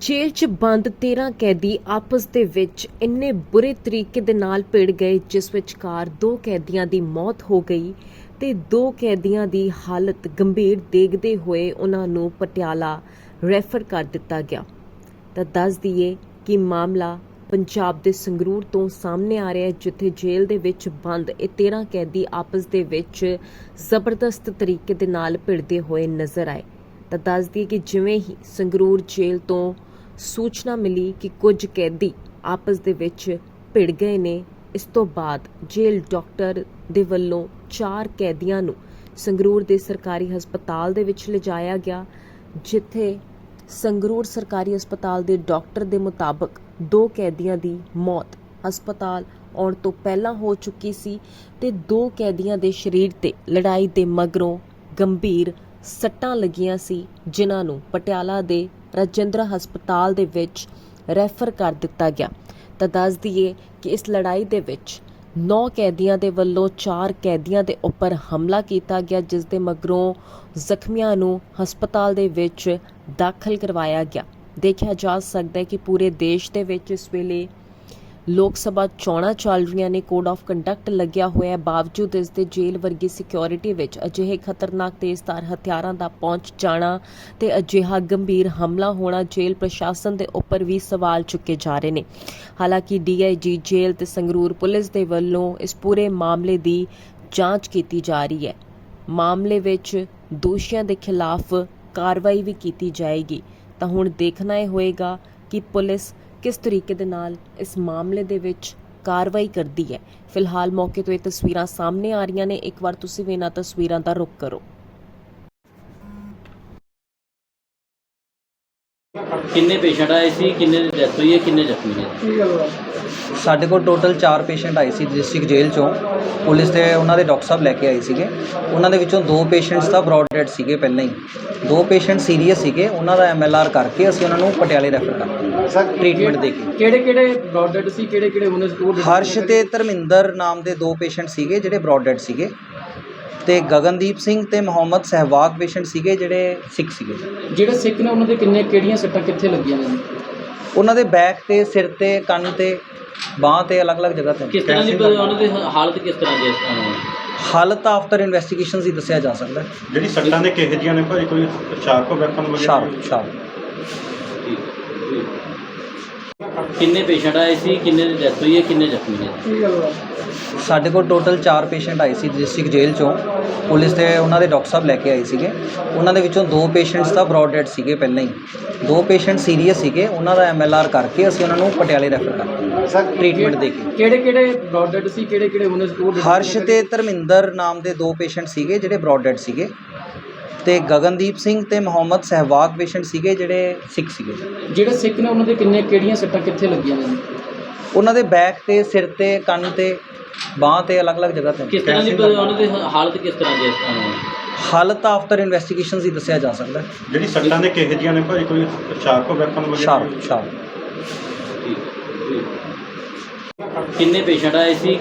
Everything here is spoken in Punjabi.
ਜੇਲ੍ਹ 'ਚ ਬੰਦ 13 ਕੈਦੀ ਆਪਸ ਦੇ ਵਿੱਚ ਇੰਨੇ ਬੁਰੇ ਤਰੀਕੇ ਦੇ ਨਾਲ ਭਿੜ ਗਏ, ਜਿਸ ਵਿਚਕਾਰ ਦੋ ਕੈਦੀਆਂ ਦੀ ਮੌਤ ਹੋ ਗਈ ਤੇ ਦੋ ਕੈਦੀਆਂ ਦੀ ਹਾਲਤ ਗੰਭੀਰ ਦੇਖਦੇ ਹੋਏ ਉਹਨਾਂ ਨੂੰ ਪਟਿਆਲਾ ਰੈਫਰ ਕਰ ਦਿੱਤਾ ਗਿਆ। ਤਾਂ ਦੱਸ ਦਈਏ ਕਿ ਮਾਮਲਾ ਪੰਜਾਬ ਦੇ ਸੰਗਰੂਰ ਤੋਂ ਸਾਹਮਣੇ ਆ ਰਿਹਾ ਹੈ, ਜਿੱਥੇ ਜੇਲ੍ਹ ਦੇ ਵਿੱਚ ਬੰਦ ਇਹ 13 ਕੈਦੀ ਆਪਸ ਦੇ ਵਿੱਚ ਜ਼ਬਰਦਸਤ ਤਰੀਕੇ ਦੇ ਨਾਲ ਭਿੜਦੇ ਹੋਏ ਨਜ਼ਰ ਆਏ। ਤਾਂ ਦੱਸ ਦਈਏ ਕਿ ਜਿਵੇਂ ਹੀ ਸੰਗਰੂਰ ਜੇਲ੍ਹ ਤੋਂ ਸੂਚਨਾ ਮਿਲੀ ਕਿ ਕੁਝ ਕੈਦੀ ਆਪਸ ਦੇ ਵਿੱਚ ਭਿੜ ਗਏ ਨੇ, ਇਸ ਤੋਂ ਬਾਅਦ ਜੇਲ੍ਹ ਡਾਕਟਰ ਦੇ ਵੱਲੋਂ ਚਾਰ ਕੈਦੀਆਂ ਨੂੰ ਸੰਗਰੂਰ ਦੇ ਸਰਕਾਰੀ ਹਸਪਤਾਲ ਦੇ ਵਿੱਚ ਲਿਜਾਇਆ ਗਿਆ, ਜਿੱਥੇ ਸੰਗਰੂਰ ਸਰਕਾਰੀ ਹਸਪਤਾਲ ਦੇ ਡਾਕਟਰ ਦੇ ਮੁਤਾਬਕ ਦੋ ਕੈਦੀਆਂ ਦੀ ਮੌਤ ਹਸਪਤਾਲ ਆਉਣ ਤੋਂ ਪਹਿਲਾਂ ਹੋ ਚੁੱਕੀ ਸੀ ਤੇ ਦੋ ਕੈਦੀਆਂ ਦੇ ਸਰੀਰ ਤੇ ਲੜਾਈ ਦੇ ਮਗਰੋਂ ਗੰਭੀਰ ਸੱਟਾਂ ਲੱਗੀਆਂ ਸੀ, ਜਿਨ੍ਹਾਂ ਨੂੰ ਪਟਿਆਲਾ ਦੇ ਰਾਜਿੰਦਰਾ ਹਸਪਤਾਲ ਦੇ ਵਿੱਚ ਰੈਫਰ ਕਰ ਦਿੱਤਾ ਗਿਆ। ਤਾਂ ਦੱਸ ਦਈਏ ਕਿ ਇਸ ਲੜਾਈ ਦੇ ਵਿੱਚ 9 ਕੈਦੀਆਂ ਦੇ ਵੱਲੋਂ 4 ਕੈਦੀਆਂ ਦੇ ਉੱਪਰ ਹਮਲਾ ਕੀਤਾ ਗਿਆ, ਜਿਸ ਦੇ ਮਗਰੋਂ ਜ਼ਖਮੀਆਂ ਨੂੰ ਹਸਪਤਾਲ ਦੇ ਵਿੱਚ ਦਾਖਲ ਕਰਵਾਇਆ ਗਿਆ। ਦੇਖਿਆ ਜਾ ਸਕਦਾ ਹੈ ਕਿ ਪੂਰੇ ਦੇਸ਼ ਦੇ ਵਿੱਚ ਇਸ ਵੇਲੇ ਲੋਕ ਸਭਾ ਚੋਣਾਂ ਚੱਲ ਰਹੀਆਂ ਨੇ, ਕੋਡ ਆਫ ਕੰਡਕਟ ਲੱਗਿਆ ਹੋਇਆ ਹੈ। ਬਾਵਜੂਦ ਇਸ ਦੇ ਜੇਲ੍ਹ ਵਰਗੀ ਸਿਕਿਉਰਿਟੀ ਵਿੱਚ ਅਜਿਹੇ ਖਤਰਨਾਕ ਤੇਜ਼ਧਾਰ ਹਥਿਆਰਾਂ ਦਾ ਪਹੁੰਚ ਜਾਣਾ ਤੇ ਅਜਿਹਾ ਗੰਭੀਰ ਹਮਲਾ ਹੋਣਾ ਜੇਲ੍ਹ ਪ੍ਰਸ਼ਾਸਨ ਦੇ ਉੱਪਰ ਵੀ ਸਵਾਲ ਚੁੱਕੇ ਜਾ ਰਹੇ ਨੇ। ਹਾਲਾਂਕਿ ਡੀਆਈਜੀ ਜੇਲ੍ਹ ਤੇ ਸੰਗਰੂਰ ਪੁਲਿਸ ਦੇ ਵੱਲੋਂ ਇਸ ਪੂਰੇ ਮਾਮਲੇ ਦੀ ਜਾਂਚ ਕੀਤੀ ਜਾ ਰਹੀ ਹੈ। ਮਾਮਲੇ ਵਿੱਚ ਦੋਸ਼ੀਆਂ ਦੇ ਖਿਲਾਫ ਕਾਰਵਾਈ ਵੀ ਕੀਤੀ ਜਾਏਗੀ। ਤਾਂ ਹੁਣ ਦੇਖਣਾ ਇਹ ਹੋਏਗਾ ਕਿ ਪੁਲਿਸ ਕਿਸ ਤਰੀਕੇ ਦੇ ਨਾਲ ਇਸ ਮਾਮਲੇ ਦੇ ਵਿੱਚ ਕਾਰਵਾਈ ਕਰਦੀ ਹੈ? ਫਿਲਹਾਲ ਮੌਕੇ ਤੋਂ ਇਹ ਤਸਵੀਰਾਂ ਸਾਹਮਣੇ ਆ ਰਹੀਆਂ ਨੇ। ਇੱਕ ਵਾਰ ਤੁਸੀਂ ਵੀ ਇਹਨਾਂ ਤਸਵੀਰਾਂ ਦਾ ਰੁਖ ਕਰੋ। ਕਿੰਨੇ ਪੇਸ਼ੈਂਟ ਆਏ ਸੀ ਕਿੰਨੇ ਦੀ ਡੈਥ ਹੋਈ ਹੈ ਕਿੰਨੇ ਜ਼ਖਮੀ ਨੇ? ਸਾਡੇ ਕੋਲ ਟੋਟਲ 4 ਪੇਸ਼ੈਂਟ ਆਏ ਸੀ ਡਿਸਟ੍ਰਿਕਟ ਜੇਲ੍ਹ ਚੋਂ। ਪੁਲਿਸ ਤੇ ਉਹਨਾਂ ਦੇ ਡਾਕਟਰ ਸਾਹਿਬ ਲੈ ਕੇ ਆਏ ਸੀਗੇ। ਉਹਨਾਂ ਦੇ ਵਿੱਚੋਂ ਦੋ ਪੇਸ਼ੈਂਟਸ ਤਾਂ ਬ੍ਰੌਡ ਡੈਡ ਸੀਗੇ ਪਹਿਲਾਂ ਹੀ। ਦੋ ਪੇਸ਼ੈਂਟ ਸੀਰੀਅਸ ਸੀਗੇ ਉਹਨਾਂ ਦਾ ਐਮਐਲਆਰ ਕਰਕੇ ਅਸੀਂ ਉਹਨਾਂ ਨੂੰ ਪਟਿਆਲੇ ਰੈਫਰ ਕਰਤਾ ਸਰ ਟ੍ਰੀਟਮੈਂਟ ਦੇ ਕੇ ਕਿਹੜੇ ਕਿਹੜੇ ਬ੍ਰੌਡਡ ਸੀ ਕਿਹੜੇ ਕਿਹੜੇ ਉਹਨੇ ਸਕੂਲ ਹਰਸ਼ ਤੇ ਧਰਮਿੰਦਰ ਨਾਮ ਦੇ ਦੋ ਪੇਸ਼ੈਂਟ ਸੀਗੇ ਜਿਹੜੇ ਬ੍ਰੌਡ ਡੈਡ ਸੀਗੇ। ਤੇ ਗਗਨਦੀਪ ਸਿੰਘ ਤੇ ਮੁਹੰਮਦ ਸਹਿਵਾਗ ਪੇਸ਼ੈਂਟ ਸੀਗੇ ਜਿਹੜੇ ਸਿੱਖ ਸੀਗੇ। ਜਿਹੜੇ ਸਿੱਖ ਨੇ ਉਹਨਾਂ ਦੇ ਕਿੰਨੇ ਕਿਹੜੀਆਂ ਸੱਟਾਂ ਕਿੱਥੇ ਲੱਗੀਆਂ ਨੇ? ਉਹਨਾਂ ਦੇ ਬੈਕ ਤੇ ਸਿਰ ਤੇ ਕੰਨ ਤੇ ਬਾਹ ਤੇ ਅਲੱਗ-ਅਲੱਗ ਜਗ੍ਹਾ ਤੇ। ਕਿਸ ਤਰ੍ਹਾਂ ਦੀ ਉਹਨਾਂ ਦੀ ਹਾਲਤ ਕਿਸ ਤਰ੍ਹਾਂ ਦੀ ਹੈ ਹਾਲਤ ਆਫਟਰ ਇਨਵੈਸਟੀਗੇਸ਼ਨਸ ਹੀ ਦੱਸਿਆ ਜਾ ਸਕਦਾ ਜਿਹੜੀ ਸੱਟਾਂ ਦੇ ਕਿਹੋ ਜਿਹੀਆਂ ਨੇ ਭਾਜੀ? ਕੋਈ ਸ਼ਾਰਪ ਵੈਪਨ ਵਗੈਰਾ ਸ਼ਾਰਪ ਸ਼ਾਰਪ ਕਿੰਨੇ ਪੇਸ਼ੈਂਟ ਆਏ ਸੀ ਕਿੰਨੇ ਦੀ ਡੈਥ ਹੋਈ ਹੈ ਕਿੰਨੇ ਜ਼ਖਮੀ ਨੇ? ਸਾਡੇ ਕੋਲ ਟੋਟਲ 4 ਪੇਸ਼ੈਂਟ ਆਏ ਸੀ ਡਿਸਟ੍ਰਿਕਟ ਜੇਲ੍ਹ ਚੋਂ। ਪੁਲਿਸ ਤੇ ਉਹਨਾਂ ਦੇ ਡਾਕਟਰ ਸਾਹਿਬ ਲੈ ਕੇ ਆਏ ਸੀਗੇ। ਉਹਨਾਂ ਦੇ ਵਿੱਚੋਂ ਦੋ ਪੇਸ਼ੈਂਟਸ ਤਾਂ ਬ੍ਰੌਡ ਡੈਡ ਸੀਗੇ ਪਹਿਲਾਂ ਹੀ। ਦੋ ਪੇਸ਼ੈਂਟ ਸੀਰੀਅਸ ਸੀਗੇ ਉਹਨਾਂ ਦਾ ਐਮਐਲਆਰ ਕਰਕੇ ਅਸੀਂ ਉਹਨਾਂ ਨੂੰ ਪਟਿਆਲੇ ਰੈਫਰ ਕਰਤਾ ਸਰ ਟ੍ਰੀਟਮੈਂਟ ਦੇ ਕੇ। ਕਿਹੜੇ ਕਿਹੜੇ ਬ੍ਰੌਡਡ ਸੀ ਕਿਹੜੇ ਕਿਹੜੇ ਉਹਨੇ ਸਕੂਲ ਹਰਸ਼ ਤੇ ਧਰਮਿੰਦਰ ਨਾਮ ਦੇ ਦੋ ਪੇਸ਼ੈਂਟ ਸੀਗੇ ਜਿਹੜੇ ਬ੍ਰੌਡ ਡੈਡ ਸੀਗੇ। ਤੇ ਗਗਨਦੀਪ ਸਿੰਘ ਤੇ ਮੁਹੰਮਦ ਸਹਿਵਾਗ ਪੇਸ਼ੈਂਟ ਸੀਗੇ ਜਿਹੜੇ ਸਿੱਖ ਸੀਗੇ। ਜਿਹੜੇ ਸਿੱਖ ਨੇ ਉਹਨਾਂ ਦੇ ਕਿੰਨੇ ਕਿਹੜੀਆਂ ਸੱਟਾਂ ਕਿੱਥੇ ਲੱਗੀਆਂ ਨੇ? ਉਹਨਾਂ ਦੇ ਬੈਕ ਤੇ ਸਿਰ ਤੇ ਕੰਨ ਤੇ ਬਾਹ ਤੇ ਅਲੱਗ-ਅਲੱਗ ਜਗ੍ਹਾ ਤੇ। ਕਿਸ ਤਰ੍ਹਾਂ ਦੀ ਉਹਨਾਂ ਦੀ ਹਾਲਤ ਕਿਸ ਤਰ੍ਹਾਂ ਦੀ ਹੈ ਇਸ ਤਰ੍ਹਾਂ ਹਾਲਤ ਆਫਟਰ ਇਨਵੈਸਟੀਗੇਸ਼ਨਸ ਹੀ ਦੱਸਿਆ ਜਾ ਸਕਦਾ ਜਿਹੜੀ ਸੱਟਾਂ ਦੇ ਕਿਹੋ ਜਿਹੀਆਂ ਨੇ ਭਾਜੀ? ਕੋਈ ਸ਼ਾਰਪ ਵੈਪਨ ਵਗੈਰਾ? Sharp sharp. ਕਿੰਨੇ ਪੇਸ਼ੈਂਟ ਆਏ ਸੀ?